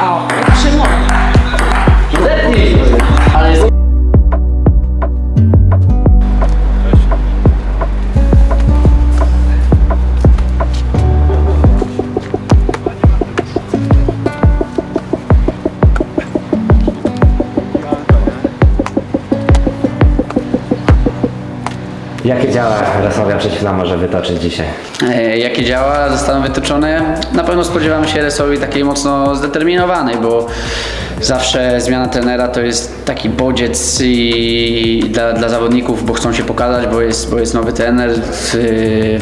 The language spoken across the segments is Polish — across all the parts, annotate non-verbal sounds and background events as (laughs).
O, Jakie działa Resowia przeciwna może wytoczyć dzisiaj? E, Jakie działa zostaną wytyczone? Na pewno spodziewamy się Resowi takiej mocno zdeterminowanej, bo zawsze zmiana trenera to jest taki bodziec i dla, dla zawodników, bo chcą się pokazać, bo jest, bo jest nowy trener,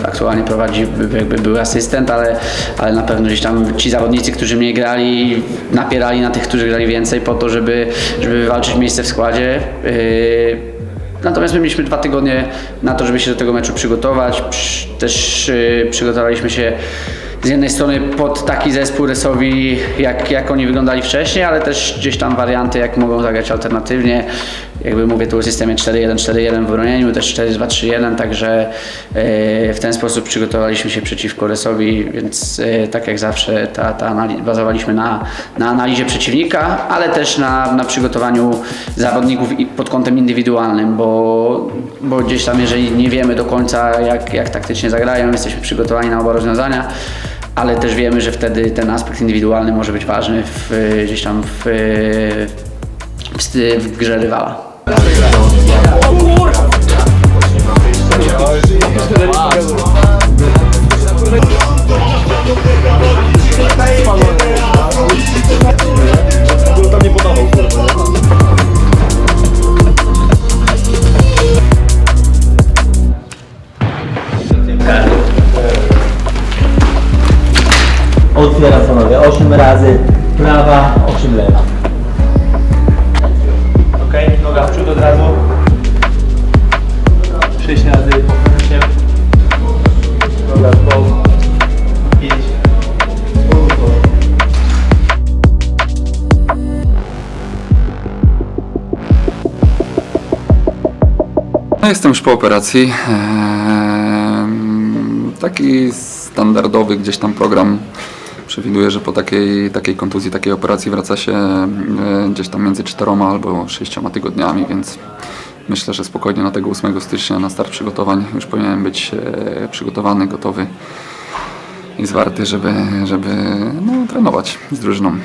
aktualnie prowadzi jakby były asystent, ale, ale na pewno gdzieś tam ci zawodnicy, którzy mniej grali, napierali na tych, którzy grali więcej po to, żeby, żeby wywalczyć miejsce w składzie. Y, Natomiast my mieliśmy dwa tygodnie na to, żeby się do tego meczu przygotować. Przy- Też y, przygotowaliśmy się z jednej strony pod taki zespół Resowi, jak, jak oni wyglądali wcześniej, ale też gdzieś tam warianty, jak mogą zagrać alternatywnie. Jakby mówię tu o systemie 4-1-4-1 w bronieniu, też 4-2-3-1, także y, w ten sposób przygotowaliśmy się przeciwko Resowi, więc y, tak jak zawsze ta, ta bazowaliśmy na, na analizie przeciwnika, ale też na, na przygotowaniu zawodników pod kątem indywidualnym, bo, bo gdzieś tam jeżeli nie wiemy do końca jak, jak taktycznie zagrają, jesteśmy przygotowani na oba rozwiązania, ale też wiemy, że wtedy ten aspekt indywidualny może być ważny w, gdzieś tam w, w, w grze rywala. Tam No, jestem już po operacji. Ehm, Taki standardowy gdzieś tam program przewiduje, że po takiej, takiej kontuzji, takiej operacji wraca się e, gdzieś tam między czteroma albo sześcioma tygodniami, więc myślę, że spokojnie na tego 8 stycznia na start przygotowań już powinienem być e, przygotowany, gotowy i zwarty, żeby, żeby no, trenować z drużyną.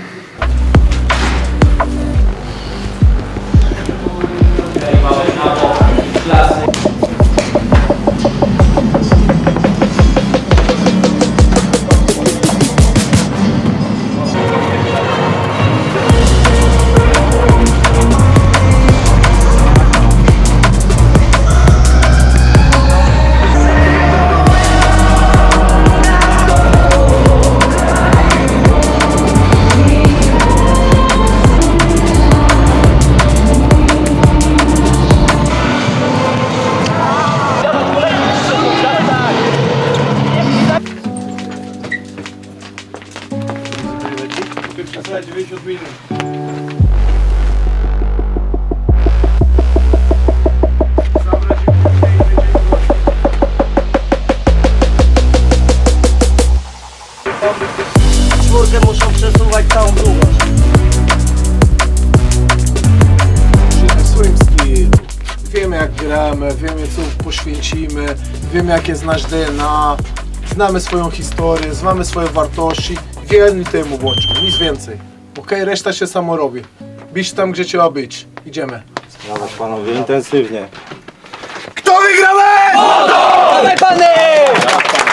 Wiemy co poświęcimy, wiemy jakie jest nasz DNA, znamy swoją historię, znamy swoje wartości. Wierni temu bądźmy, nic więcej. Ok, reszta się samo robi. Bić tam, gdzie trzeba być. Idziemy. Dawać panowie intensywnie. Kto wygramy? Środkowanie na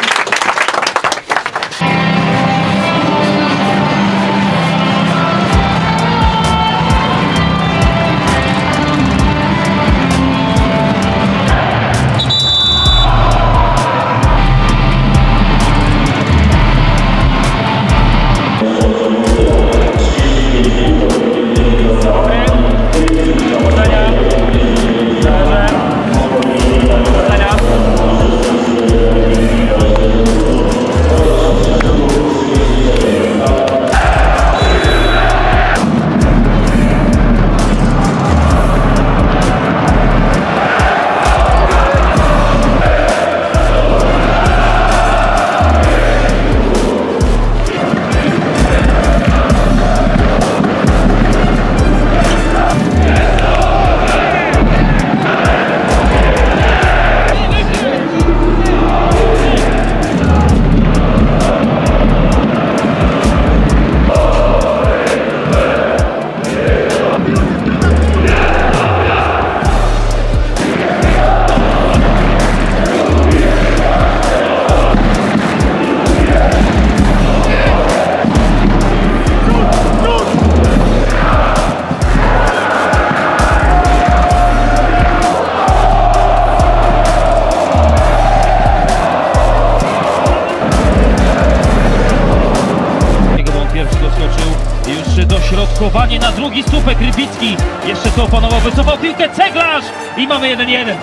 drugi słupek Rybicki. Jeszcze tu opanował, wycofał piłkę Ceglarz i mamy 1-1.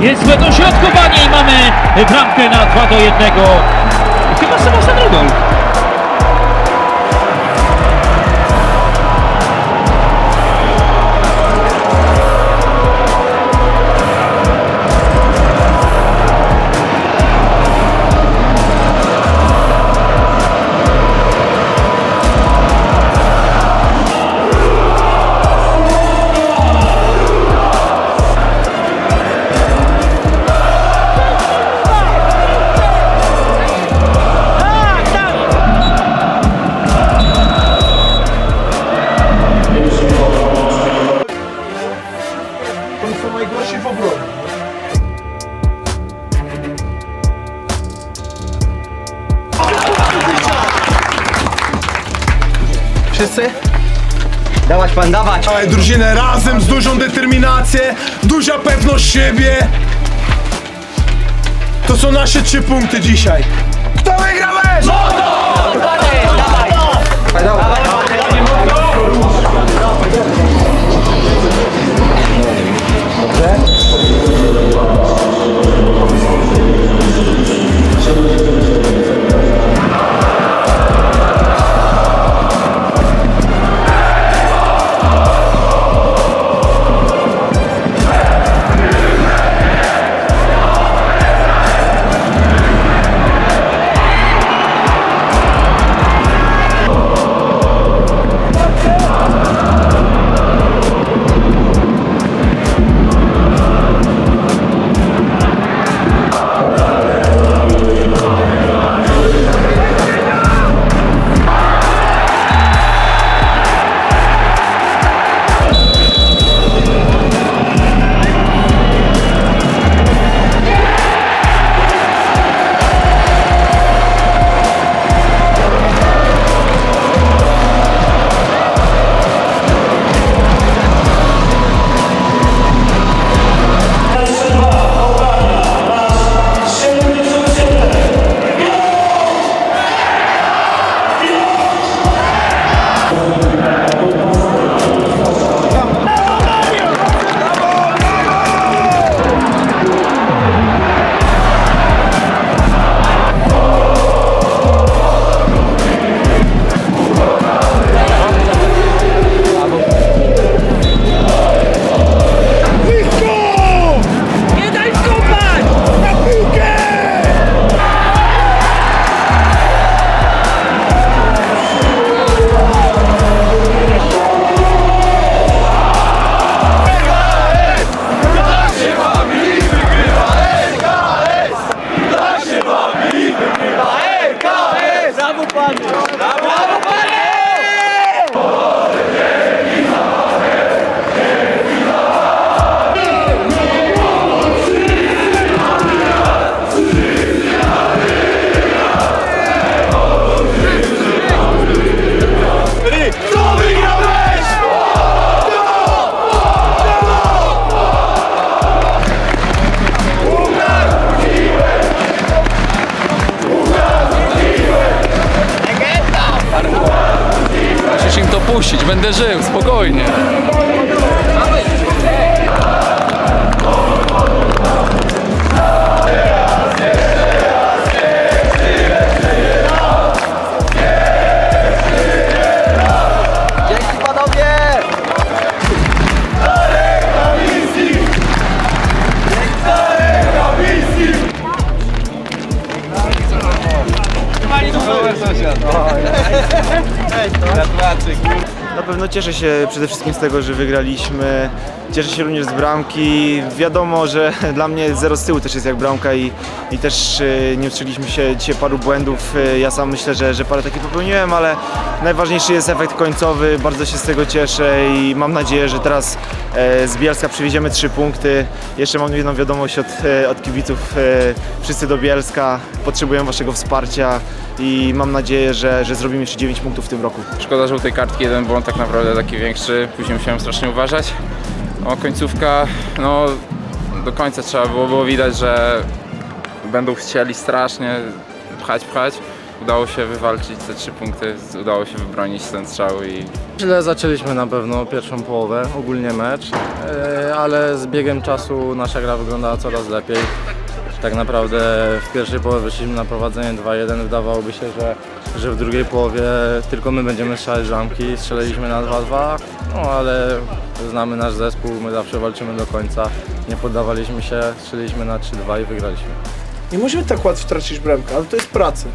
Jest złe dośrodkowanie i mamy bramkę na 2 do 1. Chyba Sebastian Wszyscy? Dawać pan, dawać! Całe drużynę razem z dużą determinacją, duża pewność siebie. To są nasze trzy punkty dzisiaj. Kto wygra mecz? Musisz Przeżył. Cieszę się przede wszystkim z tego, że wygraliśmy. Cieszę się również z bramki. Wiadomo, że (laughs) dla mnie zero z tyłu też jest jak bramka i, i też e, nie ustrzeliśmy się dzisiaj paru błędów. E, Ja sam myślę, że, że parę takich popełniłem, ale najważniejszy jest efekt końcowy. Bardzo się z tego cieszę i mam nadzieję, że teraz e, z Bielska przywieziemy trzy punkty. Jeszcze mam jedną wiadomość od, e, od kibiców. e, Wszyscy do Bielska potrzebują waszego wsparcia i mam nadzieję, że, że zrobimy jeszcze 9 punktów w tym roku. Szkoda żółtej kartki, jeden błąd tak naprawdę taki większy, później musiałem strasznie uważać. O końcówka, no do końca trzeba było, było widać, że będą chcieli strasznie pchać, pchać. Udało się wywalczyć te trzy punkty, udało się wybronić ten strzał i Źle zaczęliśmy na pewno pierwszą połowę, ogólnie mecz, e, ale z biegiem czasu nasza gra wyglądała coraz lepiej. Tak naprawdę w pierwszej połowie wyszliśmy na prowadzenie 2-1, wydawałoby się, że, że w drugiej połowie tylko my będziemy strzelać bramki, strzeliliśmy na 2-2, no ale znamy nasz zespół, my zawsze walczymy do końca, nie poddawaliśmy się, strzeliliśmy na 3-2 i wygraliśmy. Nie możemy tak łatwo tracić bramkę, ale to jest praca.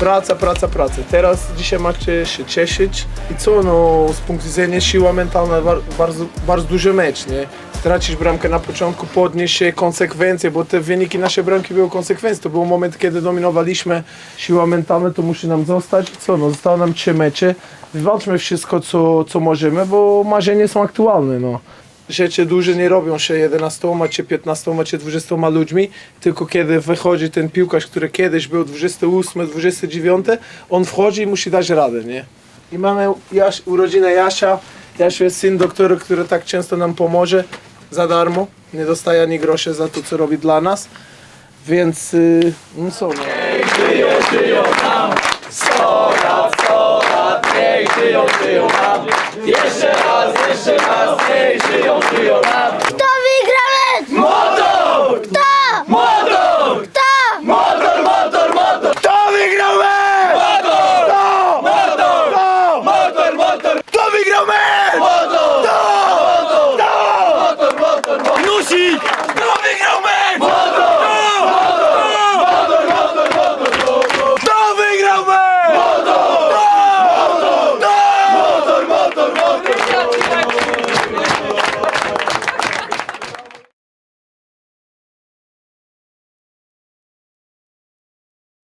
Praca, praca, praca. Teraz dzisiaj macie się cieszyć i co, no z punktu widzenia siła mentalna bar- bardzo, bardzo duży mecz, nie? Stracić bramkę na początku, podnieść się, konsekwencje, bo te wyniki naszej bramki były konsekwencje. To był moment, kiedy dominowaliśmy, siła mentalna to musi nam zostać. Co, no zostało nam trzy mecze, wywalczmy wszystko, co, co możemy, bo marzenia są aktualne, no rzeczy duże nie robią się 11 czy 15 czy 20 ludźmi, tylko kiedy wychodzi ten piłkarz, który kiedyś był 28, 29, on wchodzi i musi dać radę, nie? I mamy Jaś, urodzinę Jasia, Jasiu jest syn doktora, który tak często nam pomoże. Za darmo, nie dostaje ani grosza za to, co robi dla nas, więc yy, no co, no nas, jeszcze raz, hej, żyją, żyją nam